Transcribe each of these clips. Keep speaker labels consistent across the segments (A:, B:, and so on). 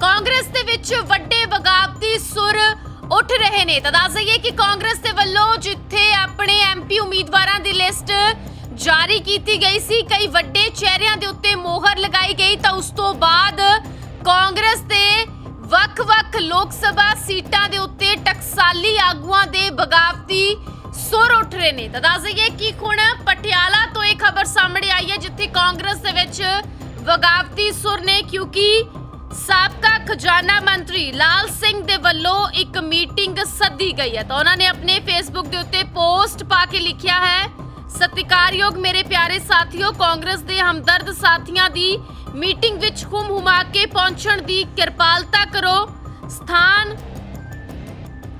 A: ਕਾਂਗਰਸ ਦੇ ਵਿੱਚ ਵੱਡੇ ਬਗਾਵਤੀ ਸੁਰ ਉੱਠ ਰਹੇ ਨੇ। ਤਾਂ ਦੱਸ ਦਈਏ ਕਿ ਕਾਂਗਰਸ ਦੇ ਵੱਲੋਂ ਜਿੱਥੇ ਆਪਣੇ ਐਮਪੀ ਉਮੀਦਵਾਰਾਂ ਦੀ ਲਿਸਟ ਜਾਰੀ ਕੀਤੀ ਗਈ ਸੀ, ਕਈ ਵੱਡੇ ਚਿਹਰਿਆਂ ਦੇ ਉੱਤੇ ਮੋਹਰ ਲਗਾਈ ਗਈ। ਤਾਂ ਉਸ ਤੋਂ ਬਾਅਦ ਕਾਂਗਰਸ ਦੇ ਵੱਖ-ਵੱਖ ਲੋਕ ਸਭਾ ਸੀਟਾਂ ਦੇ ਉੱਤੇ ਟਕਸਾਲੀ ਆਗੂਆਂ ਦੇ ਬਗਾਵਤੀ ਸੁਰ ਉੱਠ ਰਹੇ ਨੇ। ਤਾਂ ਦੱਸ ਦਈਏ ਕਿ ਹੁਣ ਪਟਿਆਲਾ ਤੋਂ ਇਹ ਖਬਰ ਸਾਹਮਣੇ ਆਈ ਹੈ, ਜਿੱਥੇ ਕਾਂਗਰਸ ਦੇ ਵਿੱਚ ਬਗਾਵਤੀ ਸੁਰ ਨੇ, ਕਿਉਂਕਿ ਸਾਬਕਾ ਖਜ਼ਾਨਾ ਮੰਤਰੀ ਲਾਲ ਸਿੰਘ ਦੇ ਵੱਲੋਂ ਇੱਕ ਮੀਟਿੰਗ ਸੱਦੀ ਗਈ ਹੈ। ਤਾਂ ਉਹਨਾਂ ਨੇ ਆਪਣੇ ਫੇਸਬੁੱਕ ਦੇ ਉੱਤੇ ਪੋਸਟ ਪਾ ਕੇ ਲਿਖਿਆ ਹੈ, ਸਤਿਕਾਰਯੋਗ ਮੇਰੇ ਪਿਆਰੇ ਸਾਥੀਓ, ਕਾਂਗਰਸ ਦੇ ਹਮਦਰਦ ਸਾਥੀਆਂ ਦੀ ਮੀਟਿੰਗ ਵਿੱਚ ਹੁਮ ਹੁਮਾ ਕੇ ਪਹੁੰਚਣ ਦੀ ਕਿਰਪਾਲਤਾ ਕਰੋ। ਸਥਾਨ,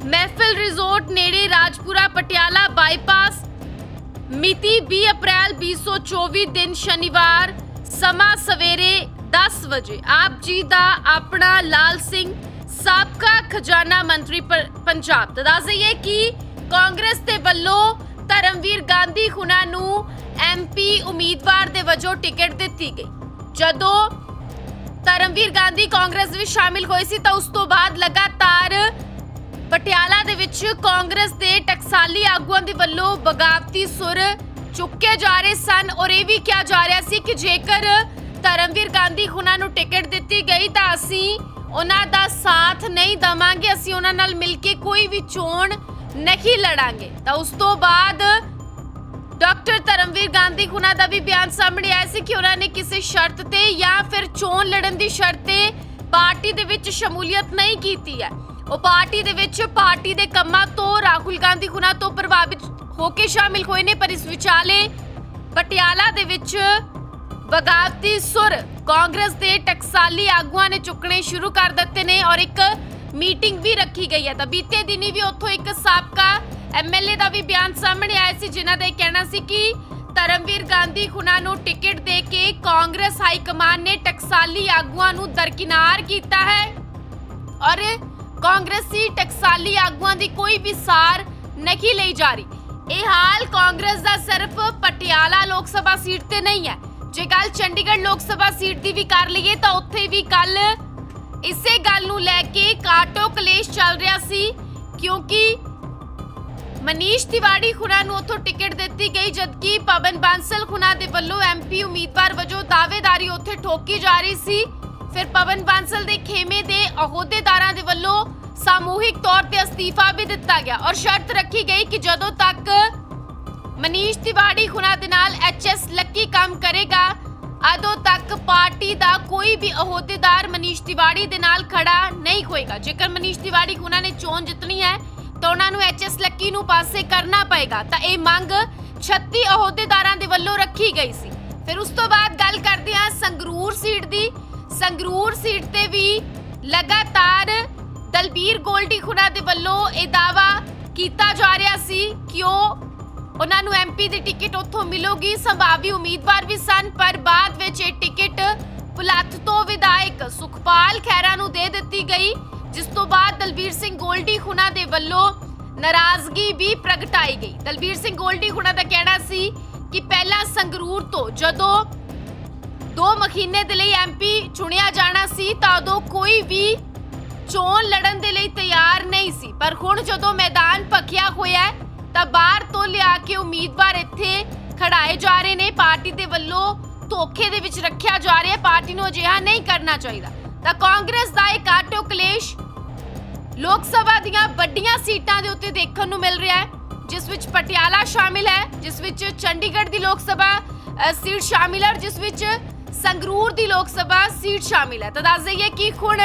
A: ਮਹਿਫਿਲ ਰਿਜ਼ੋਰਟ ਨੇੜੇ ਰਾਜਪੁਰਾ ਪਟਿਆਲਾ ਬਾਈਪਾਸ। ਮਿਤੀ 20 ਅਪ੍ਰੈਲ 2024 ਦਿਨ ਸ਼ਨੀਵਾਰ, ਸਮਾਂ ਸਵੇਰੇ 10 ਵਜੇ ਆਪ ਜੀ ਦਾ ਆਪਣਾ ਲਾਲ ਸਿੰਘ ਸਾਬਕਾ ਖਜ਼ਾਨਾ ਮੰਤਰੀ ਪੰਜਾਬ। ਦੱਸ ਦਈਏ ਕਿ ਕਾਂਗਰਸ ਦੇ ਵੱਲੋਂ ਧਰਮਵੀਰ ਗਾਂਧੀ ਹੁਣਾਂ ਨੂੰ ਐਮਪੀ ਉਮੀਦਵਾਰ ਦੇ ਵਜੋਂ ਟਿਕਟ ਦਿੱਤੀ ਗਈ। ਜਦੋਂ ਧਰਮਵੀਰ ਗਾਂਧੀ ਕਾਂਗਰਸ ਵਿੱਚ ਸ਼ਾਮਿਲ ਹੋਏ ਸੀ ਤਾਂ ਉਸ ਤੋਂ ਬਾਅਦ ਲਗਾਤਾਰ ਪਟਿਆਲਾ ਦੇ ਵਿੱਚ ਕਾਂਗਰਸ ਦੇ ਟਕਸਾਲੀ ਆਗੂਆਂ ਦੇ ਵੱਲੋਂ ਬਗਾਵਤੀ ਸੁਰ ਚੁੱਕੇ ਜਾ ਰਹੇ ਸਨ ਔਰ ਇਹ ਵੀ ਕਿਹਾ ਜਾ ਰਿਹਾ ਸੀ ਕਿ ਜੇਕਰ ਧਰਮਵੀਰ ਗਾਂਧੀ ਹੁਣਾਂ ਨੂੰ ਟਿਕਟ ਦਿੱਤੀ ਗਈ ਤਾਂ ਅਸੀਂ ਉਹਨਾਂ ਦਾ ਸਾਥ ਨਹੀਂ ਦਵਾਂਗੇ, ਅਸੀਂ ਉਹਨਾਂ ਨਾਲ ਮਿਲ ਕੇ ਕੋਈ ਵੀ ਚੋਣ ਨਹੀਂ ਲੜਾਂਗੇ। ਤਾਂ ਉਸ ਤੋਂ ਬਾਅਦ ਡਾਕਟਰ ਧਰਮਵੀਰ ਗਾਂਧੀ ਹੁਣਾਂ ਦਾ ਵੀ ਬਿਆਨ ਸਾਹਮਣੇ ਆਇਆ ਸੀ ਕਿ ਉਹਨਾਂ ਨੇ ਕਿਸੇ ਸ਼ਰਤ ਤੇ ਜਾਂ ਫਿਰ ਚੋਣ ਲੜਨ ਦੀ ਸ਼ਰਤ ਤੇ ਪਾਰਟੀ ਦੇ ਵਿੱਚ ਸ਼ਮੂਲੀਅਤ ਨਹੀਂ ਕੀਤੀ ਹੈ। ਉਹ ਪਾਰਟੀ ਦੇ ਵਿੱਚ ਪਾਰਟੀ ਦੇ ਕੰਮਾਂ ਤੋਂ ਰਾਹੁਲ ਗਾਂਧੀ ਹੁਣਾਂ ਤੋਂ ਪ੍ਰਭਾਵਿਤ ਹੋ ਕੇ ਸ਼ਾਮਿਲ ਹੋਏ ਨੇ, ਪਰ ਇਸ ਵਿਚਾਲੇ ਪਟਿਆਲਾ ਦੇ ਵਿੱਚ ਬਗਾਵਤੀ ਸੁਰ ਕਾਂਗਰਸ ਦੇ ਟਕਸਾਲੀ ਆਗੂਆਂ ਨੇ ਚੁੱਕਣੇ ਸ਼ੁਰੂ ਕਰ ਦਿੱਤੇ ਨੇ ਔਰ ਇੱਕ ਮੀਟਿੰਗ ਵੀ ਰੱਖੀ ਗਈ ਹੈ। ਤਾਂ ਬੀਤੇ ਦਿਨੀ ਵੀ ਉੱਥੋਂ ਇੱਕ ਸਾਬਕਾ ਐਮਐਲਏ ਦਾ ਵੀ ਬਿਆਨ ਸਾਹਮਣੇ ਆਇਆ ਸੀ, ਜਿਨ੍ਹਾਂ ਦਾ ਇਹ ਕਹਿਣਾ ਸੀ ਕਿ ਧਰਮਵੀਰ ਗਾਂਧੀ ਖੁਨਾ ਨੂੰ ਟਿਕਟ ਦੇ ਕੇ ਕਾਂਗਰਸ ਹਾਈ ਕਮਾਨ ਨੇ ਟਕਸਾਲੀ ਆਗੂਆਂ ਨੂੰ ਦਰਕਿਨਾਰ ਕੀਤਾ ਹੈ। ਔਰ ਕਾਂਗਰਸੀ ਟਕਸਾਲੀ ਆਗੂਆਂ ਦੀ ਕੋਈ ਵੀ ਸਾਰ ਨਹੀਂ ਲਈ ਜਾ ਰਹੀ। ਇਹ ਹਾਲ ਕਾਂਗਰਸ ਦਾ ਸਿਰਫ ਪਟਿਆਲਾ ਲੋਕ ਸਭਾ ਸੀਟ ਤੇ ਨਹੀਂ ਹੈ। ਜੇ ਗੱਲ ਚੰਡੀਗੜ੍ਹ ਲੋਕ ਸਭਾ ਸੀਟ ਦੀ ਵੀ ਕਰ ਲਈਏ ਤਾਂ ਉੱਥੇ ਵੀ ਕੱਲ ਇਸੇ ਗੱਲ ਨੂੰ ਲੈ ਕੇ ਕਾਟੋ ਕਲੇਸ਼ ਚੱਲ ਰਿਹਾ ਸੀ, ਕਿਉਂਕਿ ਮਨੀਸ਼ ਤਿਵਾੜੀ ਖੁਨਾ ਨੂੰ ਉੱਥੋਂ ਟਿਕਟ ਦਿੱਤੀ ਗਈ, ਜਦਕਿ ਪਵਨ ਬਾਂਸਲ ਖੁਨਾ ਦੇ ਵੱਲੋਂ ਐਮਪੀ ਉਮੀਦਵਾਰ ਵਜੋਂ ਦਾਅਵੇਦਾਰੀ ਉੱਥੇ ਠੋਕੀ ਜਾ ਰਹੀ ਸੀ। ਫਿਰ ਪਵਨ ਬਾਂਸਲ ਦੇ ਖੇਮੇ ਦੇ ਅਹੁਦੇਦਾਰਾਂ ਦੇ ਵੱਲੋਂ ਸਮੂਹਿਕ ਤੌਰ ਤੇ ਅਸਤੀਫਾ ਵੀ ਦਿੱਤਾ ਗਿਆ ਔਰ ਸ਼ਰਤ ਰੱਖੀ ਗਈ ਕਿ ਜਦੋਂ ਤੱਕ ਮਨੀਸ਼ ਤਿਵਾੜੀ ਖੁਨਾ ਦੇ ਨਾਲ ਐਚਐਸ ਲੱਕੀ ਕੰਮ ਕਰੇਗਾ। ਉਦੋਂ ਤੱਕ ਪਾਰਟੀ ਦਾ ਕੋਈ ਵੀ ਅਹੁਦੇਦਾਰ ਮਨੀਸ਼ ਤਿਵਾੜੀ ਦੇ ਨਾਲ ਖੜਾ ਨਹੀਂ ਹੋਏਗਾ। ਜੇਕਰ ਮਨੀਸ਼ ਤਿਵਾੜੀ ਖੁਨਾ ਨੇ ਚੋਣ ਜਿੱਤਣੀ ਹੈ, ਤਾਂ ਉਹਨਾਂ ਨੂੰ ਐਚਐਸ ਲੱਕੀ ਨੂੰ ਪਾਸੇ ਕਰਨਾ ਪਏਗਾ। ਤਾਂ ਇਹ ਮੰਗ 36 ਅਹੁਦੇਦਾਰਾਂ ਦੇ ਵੱਲੋਂ ਰੱਖੀ ਗਈ ਸੀ। ਫਿਰ ਉਸ ਤੋਂ ਬਾਅਦ ਗੱਲ ਕਰਦੇ ਹਾਂ ਸੰਗਰੂਰ ਸੀਟ ਦੀ। ਸੰਗਰੂਰ ਸੀਟ ਤੇ ਵੀ ਲਗਾਤਾਰ ਦਲਬੀਰ ਗੋਲਡੀ ਖੁਨਾ ਦੇ ਵੱਲੋਂ ਇਹ ਦਾਵਾ ਕੀਤਾ ਜਾ ਰਿਹਾ ਸੀ ਕਿ ਉਹ ਉਹਨਾਂ ਨੂੰ ਐਮਪੀ ਦੀ ਟਿਕਟ ਉੱਥੋਂ ਮਿਲੂਗੀ। ਸੰਭਾਵੀ ਉਮੀਦਵਾਰ ਵੀ ਸਨ, ਪਰ ਬਾਅਦ ਵਿੱਚ ਇਹ ਟਿਕਟ ਪੁਲੱਥ ਤੋਂ ਵਿਧਾਇਕ ਸੁਖਪਾਲ ਖਹਿਰਾ ਨੂੰ ਦੇ ਦਿੱਤੀ ਗਈ, ਜਿਸ ਤੋਂ ਬਾਅਦ ਦਲਬੀਰ ਸਿੰਘ ਗੋਲਡੀ ਖੁਨਾ ਦੇ ਵੱਲੋਂ ਨਾਰਾਜ਼ਗੀ ਵੀ ਪ੍ਰਗਟਾਈ ਗਈ। ਦਲਬੀਰ ਸਿੰਘ ਗੋਲਡੀ ਖੁਨਾ ਦਾ ਕਹਿਣਾ ਸੀ ਕਿ ਪਹਿਲਾਂ ਸੰਗਰੂਰ ਤੋਂ ਜਦੋਂ ਦੋ ਮਹੀਨੇ ਦੇ ਲਈ ਐਮਪੀ ਚੁਣਿਆ ਜਾਣਾ ਸੀ, ਤਾਂ ਉਦੋਂ ਕੋਈ ਵੀ ਚੋਣ ਲੜਨ ਦੇ ਲਈ ਤਿਆਰ ਨਹੀਂ ਸੀ। ਪਰ ਹੁਣ ਜਦੋਂ ਮੈਦਾਨ ਭਖਿਆ ਹੋਇਆ ਹੈ ਤਾਂ ਬਾਹਰ ਤੋਂ ਲਿਆ ਕੇ ਉਮੀਦਵਾਰ ਇੱਥੇ ਖੜਾਏ ਜਾ ਰਹੇ ਨੇ। ਪਾਰਟੀ ਦੇ ਵੱਲੋਂ ਧੋਖੇ ਦੇ ਵਿੱਚ ਰੱਖਿਆ ਜਾ ਰਿਹਾ ਪਾਰਟੀ ਨੂੰ ਅਜਿਹਾ ਨਹੀਂ ਕਰਨਾ ਚਾਹੀਦਾ। ਤਾਂ ਕਾਂਗਰਸ ਦਾ ਇਹ ਕਾਟੋ ਕਲੇਸ਼ ਲੋਕ ਸਭਾ ਦੀਆਂ ਵੱਡੀਆਂ ਸੀਟਾਂ ਦੇ ਉੱਤੇ ਦੇਖਣ ਨੂੰ ਮਿਲ ਰਿਹਾ ਹੈ, ਜਿਸ ਵਿੱਚ ਪਟਿਆਲਾ ਸ਼ਾਮਿਲ ਹੈ, ਜਿਸ ਵਿੱਚ ਚੰਡੀਗੜ੍ਹ ਦੀ ਲੋਕ ਸਭਾ ਸੀਟ ਸ਼ਾਮਿਲ ਹੈ ਜਿਸ ਵਿੱਚ ਸੰਗਰੂਰ ਦੀ ਲੋਕ ਸਭਾ ਸੀਟ ਸ਼ਾਮਿਲ ਹੈ। ਤਾਂ ਦੱਸ ਦਈਏ ਕਿ ਹੁਣ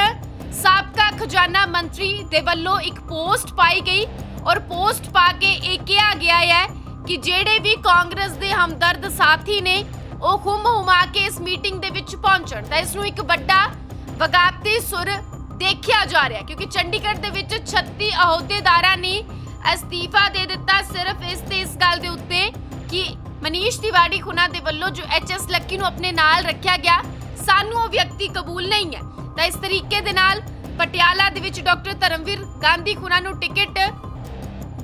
A: ਸਾਬਕਾ ਖਜ਼ਾਨਾ ਮੰਤਰੀ ਦੇ ਵੱਲੋਂ ਇੱਕ ਪੋਸਟ ਪਾਈ ਗਈ। ਔਰ ਪੋਸਟ ਪਾ ਕੇ ਇਹ ਕਿਹਾ ਗਿਆ ਹੈ ਕਿ ਜਿਹੜੇ ਵੀ ਕਾਂਗਰਸ ਦੇ ਹਮਦਰਦ ਸਾਥੀ ਨੇ, ਉਹ ਹੁਮ ਹੁਮਾ ਕੇ ਇਸ ਮੀਟਿੰਗ ਦੇ ਵਿੱਚ ਪਹੁੰਚਣ ਤਾਂ ਇਸ ਨੂੰ ਇੱਕ ਵੱਡਾ ਵਗਾਤੀ ਸੁਰ ਦੇਖਿਆ ਜਾ ਰਿਹਾ ਕਿਉਂਕਿ ਚੰਡੀਗੜ੍ਹ ਦੇ ਵਿੱਚ 36 ਅਹੁਦੇਦਾਰਾਂ ਨੇ ਅਸਤੀਫਾ ਦੇ ਦਿੱਤਾ ਸਿਰਫ ਇਸ ਤੇ ਇਸ ਗੱਲ ਦੇ ਉੱਤੇ ਕਿ ਮਨੀਸ਼ ਤਿਵਾੜੀ ਖੁਨਾ ਦੇ ਵੱਲੋਂ ਜੋ ਐਚਐਸ ਲੱਕੀ ਨੂੰ ਆਪਣੇ ਨਾਲ ਰੱਖਿਆ ਗਿਆ, ਸਾਨੂੰ ਉਹ ਵਿਅਕਤੀ ਕਬੂਲ ਨਹੀਂ ਹੈ। ਤਾਂ ਇਸ ਤਰੀਕੇ ਦੇ ਨਾਲ ਪਟਿਆਲਾ ਦੇ ਵਿੱਚ ਡਾਕਟਰ ਧਰਮਵੀਰ ਗਾਂਧੀ ਖੁਨਾ ਨੂੰ ਟਿਕਟ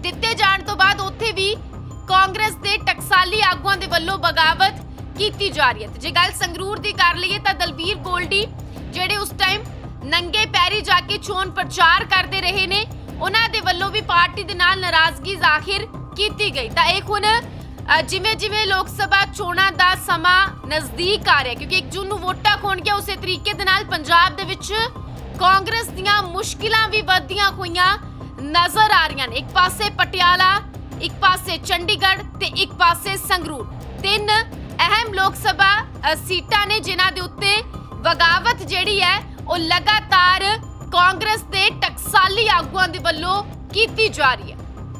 A: ਦਿੱਤੇ ਜਾਣ ਤੋਂ ਬਾਅਦ ਉੱਥੇ ਵੀ ਕਾਂਗਰਸ ਦੇ ਟਕਸਾਲੀ ਆਗੂਆਂ ਦੇ ਵੱਲੋਂ ਬਗਾਵਤ ਕੀਤੀ ਜਾ ਰਹੀ ਹੈ। ਤੇ ਜੇ ਗੱਲ ਸੰਗਰੂਰ ਦੀ ਕਰ ਲਈਏ ਤਾਂ ਦਲਬੀਰ ਗੋਲਡੀ ਜਿਹੜੇ ਉਸ ਟਾਈਮ ਨੰਗੇ ਪੈਰੀ ਜਾ ਕੇ ਚੋਣ ਪ੍ਰਚਾਰ ਕਰਦੇ ਰਹੇ ਨੇ, ਉਹਨਾਂ ਦੇ ਵੱਲੋਂ ਵੀ ਪਾਰਟੀ ਦੇ ਨਾਲ ਨਾਰਾਜ਼ਗੀ ਜ਼ਾਹਿਰ ਕੀਤੀ ਗਈ। ਤਾਂ ਇਹ ਹੁਣ ਜਿਵੇਂ ਜਿਵੇਂ ਲੋਕ ਸਭਾ ਚੋਣਾਂ ਦਾ ਸਮਾਂ ਨਜ਼ਦੀਕ ਆ ਰਿਹਾ ਕਿਉਂਕਿ 1 ਜੂਨ ਨੂੰ ਵੋਟਾਂ ਹੋਣਗੀਆਂ ਉਸੇ ਤਰੀਕੇ ਦੇ ਨਾਲ ਪੰਜਾਬ ਦੇ ਵਿੱਚ ਕਾਂਗਰਸ ਦੀਆਂ ਮੁਸ਼ਕਿਲਾਂ ਵੀ ਵੱਧਦੀਆਂ ਹੋਈਆਂ ਨਜ਼ਰ ਆ ਰਹੀਆਂ ਨੇ। ਇੱਕ ਪਾਸੇ ਪਟਿਆਲਾ, ਇੱਕ ਪਾਸੇ ਚੰਡੀਗੜ੍ਹ ਤੇ ਇੱਕ ਪਾਸੇ ਸੰਗਰੂਰ। ਤਿੰਨ ਅਹਿਮ ਲੋਕ ਸਭਾ ਸੀਟਾਂ ਨੇ ਜਿਨ੍ਹਾਂ ਦੇ ਉੱਤੇ ਬਗਾਵਤ ਜਿਹੜੀ ਹੈ, ਉਹ ਲਗਾਤਾਰ ਕਾਂਗਰਸ ਦੇ ਟਕਸਾਲੀ ਆਗੂਆਂ ਦੇ ਵੱਲੋਂ ਕੀਤੀ ਜਾ ਰਹੀ ਹੈ।